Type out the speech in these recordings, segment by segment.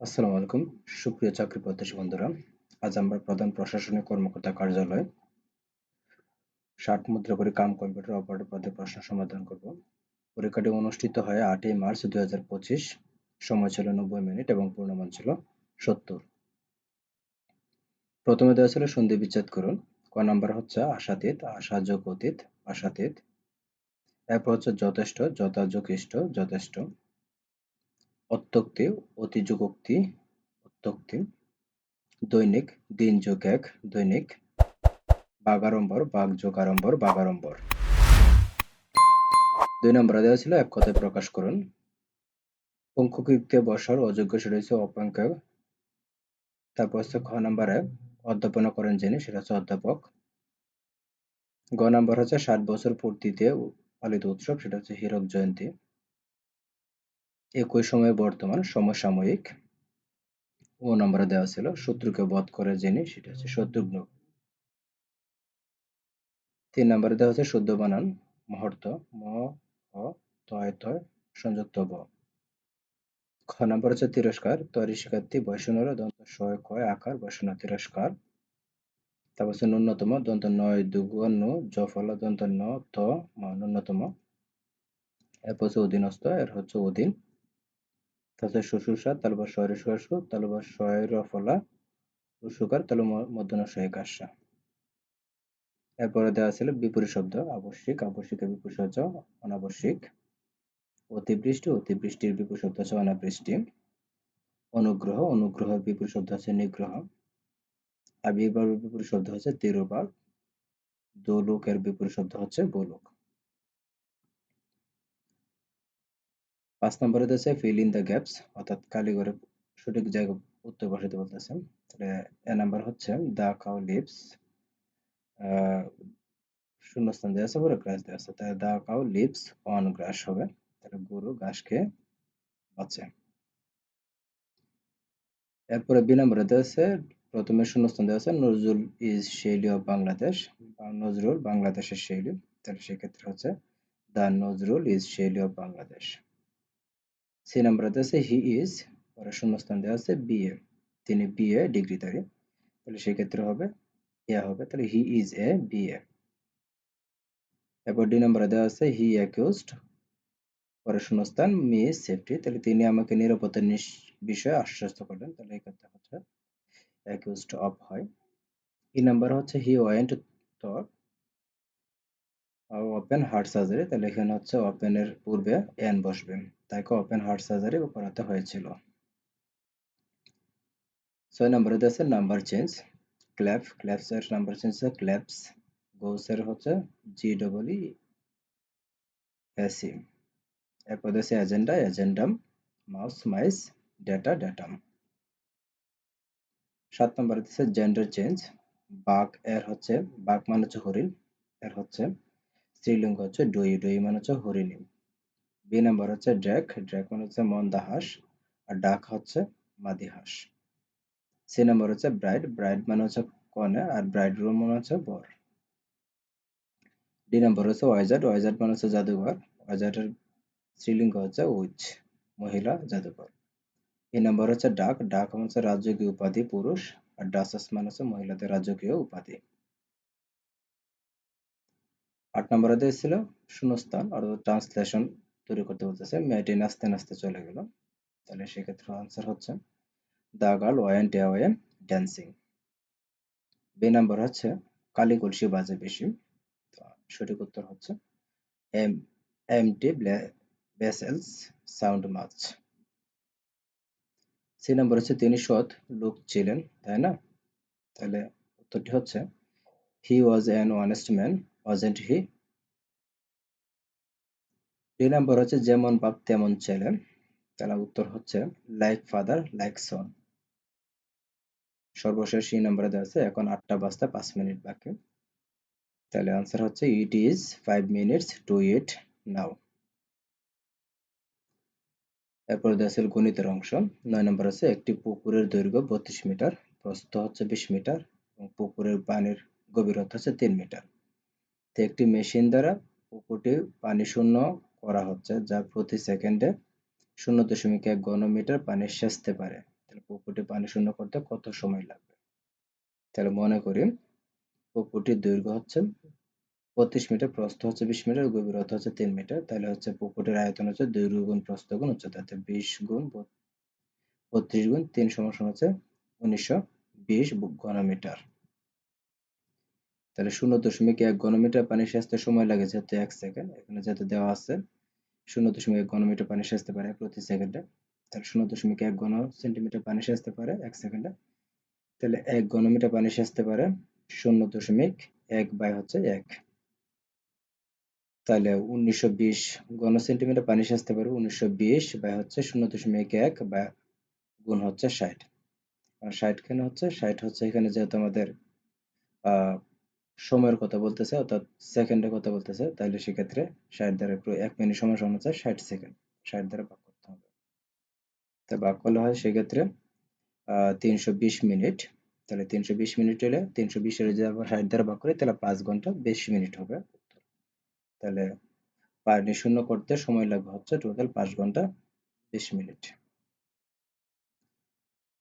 আসসালামু আলাইকুম। সুপ্রিয় চাকরি প্রত্যাশী বন্ধুরা, আজ আমরা প্রধান প্রশাসনিক কর্মকর্তা কার্যালয় ষাট মুদ্রা করে কাম কম্পিউটার অপারেটর পদে প্রশ্ন সমাধান করব। পরীক্ষাটি অনুষ্ঠিত হয় আটই মার্চ দুই হাজার পঁচিশ। সময় ছিল নব্বই মিনিট এবং পূর্ণমান ছিল সত্তর। প্রথমে দেওয়া ছিল সন্ধি বিচ্ছেদ করুন। ক নাম্বার হচ্ছে আশাতীত, আশাযোগ অতীত, আশাতীত। এরপর হচ্ছে যথেষ্ট, যথাযোগ যথেষ্ট। অত্যক্তি, অতিযোগোক্তি, অত্যক্তি, দৈনিক দিন যোগ এক, দৈনিক, বাগাড়ম্বর বাঘ যোগ আড়ম্বর বাগাড়ম্বর। দুই নম্বরে দেওয়া ছিল, এক কথায় প্রকাশ করুন। পঙ্কুকৃত্যে বসার অযোগ্য সেটা হচ্ছে তারপর হচ্ছে খ নম্বরে অধ্যাপনা করেন যিনি, সেটা হচ্ছে অধ্যাপক। গ নম্বর হচ্ছে ষাট বছর পূর্তিতে পালিত উৎসব, সেটা হচ্ছে হীরক জয়ন্তী। একই সময়ে বর্তমান সমসাময়িক ও নম্বরে দেওয়া ছিল, শত্রুকে বধ করে যিনি, সেটা হচ্ছে শত্রুঘ্ন। তিন নম্বরে দেওয়া হচ্ছে শুদ্ধ বানান, মুহূর্ত, ম তয় তয় সংযুক্ত ব। খ নম্বর হচ্ছে তিরস্কার তরি শিক্ষার্থী বৈষ্ণব দন্ত শয় কয় আকার বৈষ্ণব তিরস্কার। তারপর হচ্ছে ন্যূনতম, দন্ত নয় দুগুণ জফল দন্ত ন, ত ন্যূনতম। এরপর হচ্ছে অধীনস্থ, এর হচ্ছে অধীন। তাছাড়া শুশ্রূষা তালবা শয়ের শস্য তালবা শয়ের ফলা রুসুকার তালু মধ্যন সহিকাশা এরপরে দেওয়া ছিল বিপরীত শব্দ, আবশ্যিক, আবশ্যিকের বিপরীত শব্দ, অনাবশ্যিক। অতিবৃষ্টি, অতিবৃষ্টির বিপরীত শব্দ হচ্ছে অনাবৃষ্টি। অনুগ্রহ, অনুগ্রহের বিপরীত শব্দ হচ্ছে নিগ্রহ। আবির্ভাবের বিপরীত শব্দ হচ্ছে তিরুভাগ। দোলকের বিপরীত শব্দ হচ্ছে বোলক পাঁচ নম্বরে দিয়েছে ফিল ইন দ্য গ্যাপস অর্থাৎ কালীঘরে সঠিক জায়গা উত্তর বসাতে বলতেছে তাহলে এ নাম্বার হচ্ছে দা কাউ লিভস শূন্যস্থান দেওয়া আছে, পরে গ্রাস দেওয়া আছে। তাহলে the cow lives on grass হবে। তাহলে গরু ঘাস খেয়ে বাঁচে। এরপরে বি নম্বরে দেওয়া আছে প্রথমে শূন্যস্থান দেওয়া আছে, নজরুল ইজ শৈলী অফ বাংলাদেশ নজরুল বাংলাদেশের শৈলী তাহলে সেক্ষেত্রে হচ্ছে দা নজরুল ইজ শৈলী অফ বাংলাদেশ সি নাম্বারে আছে হি ইজ পরে শূন্যস্থান দেওয়া আছে বিএ তিনি বিএ ডিগ্রিধারী তাহলে সেক্ষেত্রে হবে ইয়া হবে, তাহলে হি ইজ এ বিএ এরপর ডি নাম্বারে দেওয়া আছে হি অ্যাকিউজড পরে শূন্যস্থান মিস সেফটি তাহলে তিনি আমাকে নিরাপত্তার বিষয়ে আশ্বস্ত করলেন। তাহলে এই হচ্ছে অ্যাকিউজড অফ হয়। ই নাম্বার হচ্ছে he went thought open heart surgery তাহলে এখানে হচ্ছে ওপেনের পূর্বে এন বসবে। তাকে ওপেন হার্ট সার্জারি করাতে হয়েছিল। ছয় নম্বরে আছে নাম্বার চেঞ্জ ক্ল্যাপ ক্ল্যাপসের নাম্বার চেঞ্জ ক্ল্যাপস গোসের হচ্ছে জি ডবল ই এসি এরপর আছে agenda agendum mouse mice data datum সাত নম্বরে আছে জেন্ডার চেঞ্জ বাঘ এর হচ্ছে বাঘ মানে হচ্ছে হরিণ, এর হচ্ছে, স্ত্রীলিঙ্গ হচ্ছে ডই ডই মানে হচ্ছে হরিণী। বি নাম্বার হচ্ছে ড্র্যাক ড্র্যাক মানে হচ্ছে মন্দাহাস, আর ডাক হচ্ছে মাদিহাস। সি নাম্বার হচ্ছে ব্রাইড ব্রাইড মানে হচ্ছে কনে, আর ব্রাইড রুম মানে হচ্ছে বর। ডি নাম্বার হচ্ছে ওয়াইজার্ড ওয়াইজার্ড মানে হচ্ছে জাদুঘর ওয়াইজার্ডের স্ত্রীলিঙ্গ হচ্ছে উইচ, মহিলা, জাদুঘর। এই নাম্বার হচ্ছে ডাক ডাক মানে হচ্ছে রাজকীয় উপাধি, পুরুষ, আর ডাসাস মানে হচ্ছে মহিলাদের রাজকীয় উপাধি। আট নম্বরে দিয়েছিল শূন্যস্থান, অর্থাৎ ট্রান্সলেশন তৈরি করতে বলতেছে, মেয়েটি নাচতে নাচতে চলে গেল। তাহলে সেক্ষেত্রে আনসার হচ্ছে, the girl went away dancing B number হচ্ছে, কালী কলসি বাজে বেশি। সঠিক উত্তর হচ্ছে, empty vessels sound much. C number হচ্ছে, তিনি সৎ লোক ছিলেন। তাই না? তাহলে উত্তরটি হচ্ছে he was an honest man wasn't he দুই নাম্বার হচ্ছে যেমন বাপ তেমন ছেলে। তাহলে উত্তর হচ্ছে লাইক ফাদার লাইক সন সর্বশেষ এই নাম্বারে দেওয়া আছে, এখন আটটা বাজতে পাঁচ মিনিট বাকি। তাহলে আনসার হচ্ছে it is five minutes to eight now এরপর দেওয়া আছে গণিতের অংশ। নয় নম্বর আছে একটি পুকুরের দৈর্ঘ্য বত্রিশ মিটার, প্রস্থ হচ্ছে বিশ মিটার এবং পুকুরের পানির গভীরতা হচ্ছে তিন মিটার। তো একটি মেশিন দ্বারা পুকুরটি পানি শূন্য করা হচ্ছে, যা প্রতি সেকেন্ডে শূন্য দশমিক এক ঘনমিটার পানি সেচতে পারে। তাহলে পুকুরটি পানি শূন্য করতে কত সময় লাগবে? তাহলে মনে করি পুকুরটির দৈর্ঘ্য হচ্ছে পঁচিশ মিটার, প্রস্থ হচ্ছে বিশ মিটার, গভীরতা হচ্ছে তিন মিটার। তাহলে হচ্ছে পুকুরের আয়তন হচ্ছে দৈর্ঘ্য গুণ প্রস্থ গুণ উচ্চতা বিশ গুণ বত্রিশ গুণ তিন সমান হচ্ছে উনিশশো বিশ ঘনমিটার। তাহলে শূন্য দশমিক এক ঘনমিটার পানি সেচতে সময় লাগে যেহেতু এক সেকেন্ড, এখানে যেহেতু দেওয়া আছে, শূন্য দশমিক এক ঘনমিটার পানি সেচতে পারে প্রতি সেকেন্ডে। তাহলে শূন্য দশমিক এক ঘন সেন্টিমিটার পানি সেচতে পারে এক সেকেন্ডে। তাহলে এক ঘনমিটার পানি সেচতে পারে শূন্য দশমিক এক বাই হচ্ছে এক। তাহলে উনিশশো বিশ ঘন সেন্টিমিটার পানি সেচতে পারে উনিশশো বিশ বাই হচ্ছে শূন্য দশমিক এক বা গুণ হচ্ছে ষাট। আর ষাট কেন হচ্ছে? ষাট হচ্ছে এখানে যেহেতু আমাদের সময়ের কথা বলতেছে, অর্থাৎ সেকেন্ডের কথা বলতেছে তাহলে সেক্ষেত্রে ষাট দ্বারা এক মিনিট সময় সমান হচ্ছে ষাট সেকেন্ড। ষাট দ্বারা ভাগ করতে হবে। তা ভাগ করলে হয় সেক্ষেত্রে তিনশো বিশ মিনিট। তাহলে তিনশো বিশ মিনিট হলে তিনশো বিশের যদি আবার ষাট দ্বারা ভাগ করি, তাহলে পাঁচ ঘণ্টা বিশ মিনিট হবে তাহলে পানি শূন্য করতে সময় লাগবে হচ্ছে টোটাল পাঁচ ঘণ্টা বিশ মিনিট।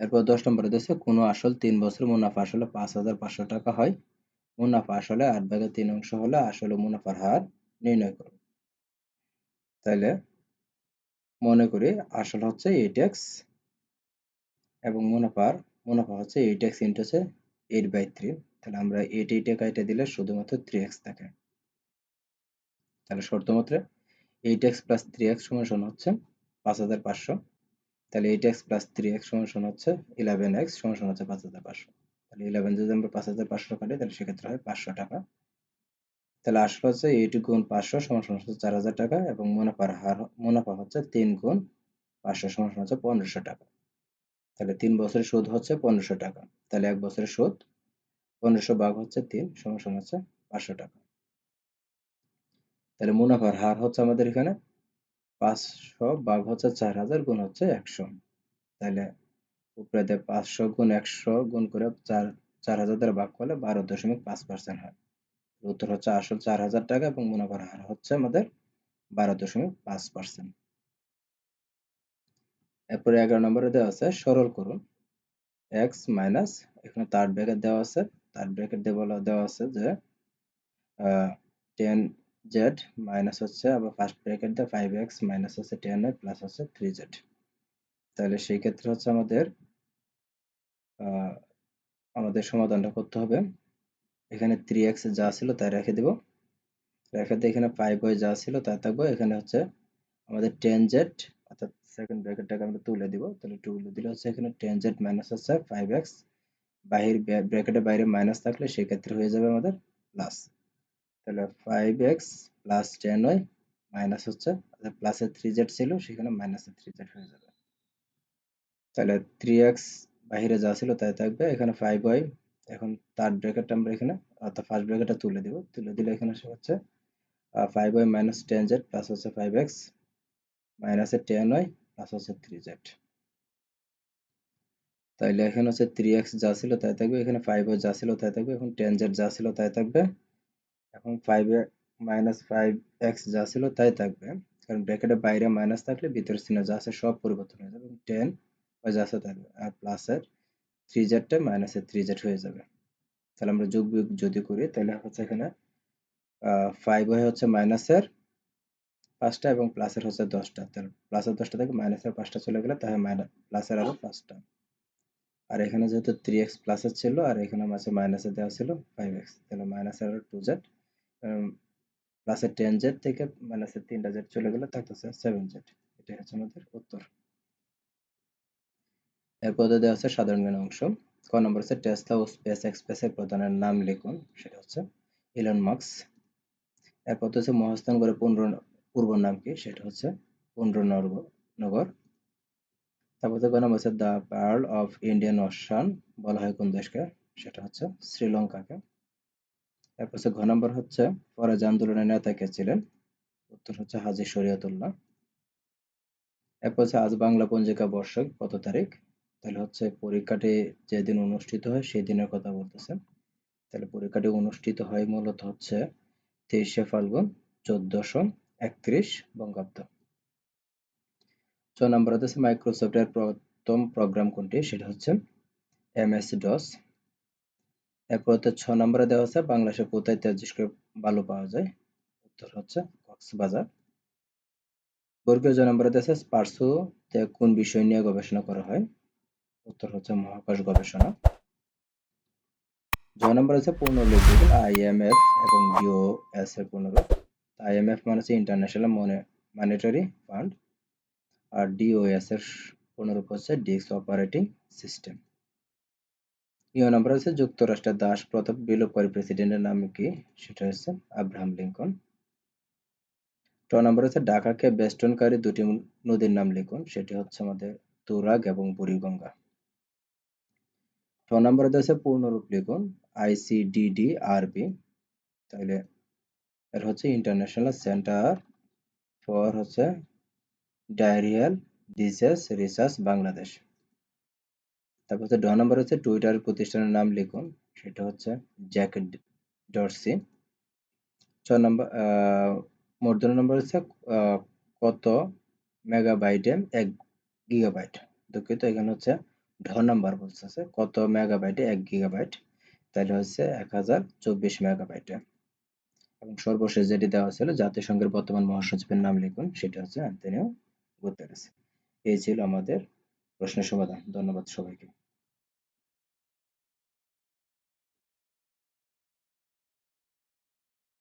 এরপর দশ নম্বরে দিচ্ছে কোনো আসল তিন বছর মুনাফা আসলে পাঁচ হাজার পাঁচশো টাকা হয়। মুনাফা আসলে আট ভাগের তিন অংশ হলে আসলে মুনাফার হার নির্ণয় করুন তাহলে মনে করি আসল হচ্ছে এইট এক্স এবং মুনাফার, মুনাফা হচ্ছে এইট এক্স ইন্টু হচ্ছে এইট বাই থ্রি তাহলে আমরা এইট এইটে কাইটে দিলে শুধুমাত্র থ্রি এক্স থাকে। তাহলে শর্ত মাত্রে eight X plus three X সমান হচ্ছে পাঁচ হাজার পাঁচশো। তাহলে eight X plus three X সমান হচ্ছে ইলেভেন এক্স সমান হচ্ছে পাঁচ হাজার পাঁচশো। তাহলে ইলেভেন যদি আমরা পাঁচ হাজার পাঁচশো কাটি, তাহলে সেক্ষেত্রে হয় পাঁচশো টাকা। তাহলে আসলে হচ্ছে এইট গুণ পাঁচশো সমান সমান হচ্ছে চার হাজার টাকা এবং মুনাফার হার, মুনাফা হচ্ছে তিন গুণ পাঁচশো সমান সমান হচ্ছে পনেরোশো টাকা। তাহলে তিন বছরের সুদ হচ্ছে পনেরোশো টাকা। তাহলে এক বছরের সুদ পনেরোশো ভাগ হচ্ছে তিন সমান সমান হচ্ছে পাঁচশো টাকা। তাহলে মুনাফার হার হচ্ছে আমাদের এখানে পাঁচশো ভাগ হচ্ছে চার হাজার গুণ হচ্ছে একশো। তাহলে উপরে পাঁচশো গুণ একশো গুণ করে চার চার হাজার দ্বারা ভাগ করলে বারো দশমিক পাঁচ পার্সেন্ট হয়। উত্তর হচ্ছে আসল চার হাজার টাকা এবং মুনাফার হার হচ্ছে আমাদের বারো দশমিক পাঁচ পার্সেন্ট এরপরে এগারো নম্বরে দেওয়া আছে, সরল করুন। এক্স মাইনাস এখানে থার্ড ব্র্যাকেট দেওয়া আছে। থার্ড ব্র্যাকেট দেওয়া দেওয়া আছে যে টেন জেড মাইনাস হচ্ছে আবার ফার্স্ট ব্র্যাকেট দেয় ফাইভ এক্স মাইনাস হচ্ছে টেন প্লাস হচ্ছে থ্রি জেড তাহলে সেই ক্ষেত্রে হচ্ছে আমাদের আমাদের সমাধানটা করতে হবে। এখানে থ্রি এক্স যা ছিল তাই রেখে দেব। রেখে দিয়ে এখানে ফাইভ ওয়াই যা ছিল তাই থাকব। এখানে হচ্ছে আমাদের টেন জেড অর্থাৎ সেকেন্ড ব্র্যাকেটটাকে আমরা তুলে দিব। তাহলে তুলে দিলে হচ্ছে এখানে টেন জেড মাইনাস হচ্ছে ফাইভ এক্স বাহির ব্র্যাকেটের বাইরে মাইনাস থাকলে সেই ক্ষেত্রে হয়ে যাবে আমাদের প্লাস তাহলে five X plus ten Y minus হচ্ছে প্লাসের থ্রি জেড ছিল, সেখানে মাইনাসের থ্রি জেড হয়ে যাবে। তাহলে থ্রি এক্স বাহিরে যা ছিল তাই থাকবে। এখানে ফাইভ ওয়াই এখন থার্ড ব্র্যাকেটটা আমরা এখানে অর্থাৎ ফার্স্ট ব্র্যাকেটটা তুলে দিব। তুলে দিলে এখানে হচ্ছে five Y minus ten Z plus হচ্ছে ফাইভ এক্স মাইনাসের টেন ওয়াই প্লাস হচ্ছে থ্রি জেড তাইলে এখানে হচ্ছে থ্রি এক্স যা ছিল তাই থাকবে। এখানে ফাইভ ওয়াই যা ছিল তাই থাকবে। এখন টেন জেড যা ছিল তাই থাকবে। এখন ফাইভ মাইনাস ফাইভ এক্স যা ছিল তাই থাকবে। কারণ ব্র্যাকেটের বাইরে মাইনাস থাকলে ভিতরের চিহ্ন যা আছে সব পরিবর্তন হয়ে যাবে। টেন যা আছে থাকবে আর প্লাসের থ্রি জেডটা মাইনাসের থ্রি জেড হয়ে যাবে। তাহলে আমরা যোগ বিয়োগ যদি করি, তাহলে হচ্ছে এখানে ফাইভ ওয়াই হচ্ছে মাইনাসের পাঁচটা এবং প্লাসের হচ্ছে দশটা তাহলে প্লাসের দশটা থেকে মাইনাসের পাঁচটা চলে গেলে তাহলে মাইনাস প্লাসের আরও পাঁচটা আর এখানে যেহেতু থ্রি এক্স প্লাসের ছিল, আর এখানে মাঝে মাইনাসে দেওয়া ছিল ফাইভ এক্স তাহলে মাইনাসের আরও টু জেড প্লাসের টেন জেড থেকে মাইনাসের তিনটা জেড চলে গেলে থাকতেছে সেভেন জেড এটাই হচ্ছে আমাদের উত্তর। এরপর দেওয়া আছে সাধারণ জ্ঞান অংশ। ক নম্বর হচ্ছে টেসলা ও স্পেস এক্সপ্রেসের প্রধানের নাম লিখুন, সেটা হচ্ছে ইলন মার্কস। এরপর হচ্ছে মহাস্থান করে পূর্ণ পূর্ব নাম কি, সেটা হচ্ছে নগর। তারপর হচ্ছে ক নম্বর হচ্ছে the pearl of Indian ocean, বলা হয় কোন দেশকে, সেটা হচ্ছে শ্রীলঙ্কাকে। এরপর হচ্ছে ঘ নম্বর হচ্ছে ফরাজ আন্দোলনের নেতা কে ছিলেন, উত্তর হচ্ছে হাজি শরিয়তুল্লাহ। এরপর হচ্ছে আজ বাংলা পঞ্জিকা বর্ষক, কত তারিখ? তাহলে হচ্ছে পরীক্ষাটি যেদিন অনুষ্ঠিত হয় সেই দিনের কথা বলতেছে। তাহলে পরীক্ষাটি অনুষ্ঠিত হয় মূলত হচ্ছে তেইশে ফাল্গুন, চোদ্দশো একত্রিশ বঙ্গাব্দ। ছ নম্বর হচ্ছে মাইক্রোসফটের প্রথম প্রোগ্রাম কোনটি? সেটা হচ্ছে এমএস ডস এরপর হচ্ছে ছ নম্বরে দেওয়া আছে, বাংলাদেশে কোথায় তেজস্ক্রিয় বালু পাওয়া যায়? উত্তর হচ্ছে কক্সবাজার। বর্গীয় জ নম্বরে দেওয়া আছে কোন বিষয় নিয়ে গবেষণা করা হয়? উত্তর হচ্ছে মহাকাশ গবেষণা। জ নম্বর হচ্ছে পুনরুল্লেখ দেখুন আইএমএফ এবং ডিওএস এর পুনরূপ আইএমএফ মানে হচ্ছে ইন্টারন্যাশনাল মনিটারি ফান্ড আর ডিওএস এর পুনরূপ হচ্ছে ডিস্ক অপারেটিং সিস্টেম ইউ নম্বর হচ্ছে যুক্তরাষ্ট্রের দাস প্রথম বিলোপকারী প্রেসিডেন্টের নাম কি? সেটা হচ্ছে আব্রাহাম লিঙ্কন ট নম্বর হচ্ছে ঢাকাকে বেষ্টনকারী দুটি নদীর নাম লিখুন। সেটি হচ্ছে আমাদের তুরাগ এবং বুড়িগঙ্গা। ছ নম্বরে দেওয়া পূর্ণরূপ লিখুন আইসিডিডি আরবি তাহলে এর হচ্ছে ইন্টারন্যাশনাল সেন্টার ফর হচ্ছে ডায়রিয়াল ডিজিজ রিসার্চ বাংলাদেশ। তারপর হচ্ছে ড নম্বর হচ্ছে টুইটার প্রতিষ্ঠানের নাম লিখুন, সেটা হচ্ছে জ্যাক ডরসি ছ নম্বর মূর্ধন্য নম্বর হচ্ছে কত মেগাবাইটে এক গিগাবাইট দুঃখিত, এখানে হচ্ছে ঢ নাম্বার বলতেছে, কত মেগাবাইটে এক গিগাবাইট তাহলে হচ্ছে এক হাজার চব্বিশ মেগাবাইটে এবং সর্বশেষ যেটি দেওয়া ছিল, জাতিসংঘের বর্তমান মহাসচিবের নাম লিখুন, সেটা হচ্ছে অ্যান্টনিও গুতেরেস। এই ছিল আমাদের প্রশ্নের সমাধান। ধন্যবাদ সবাইকে।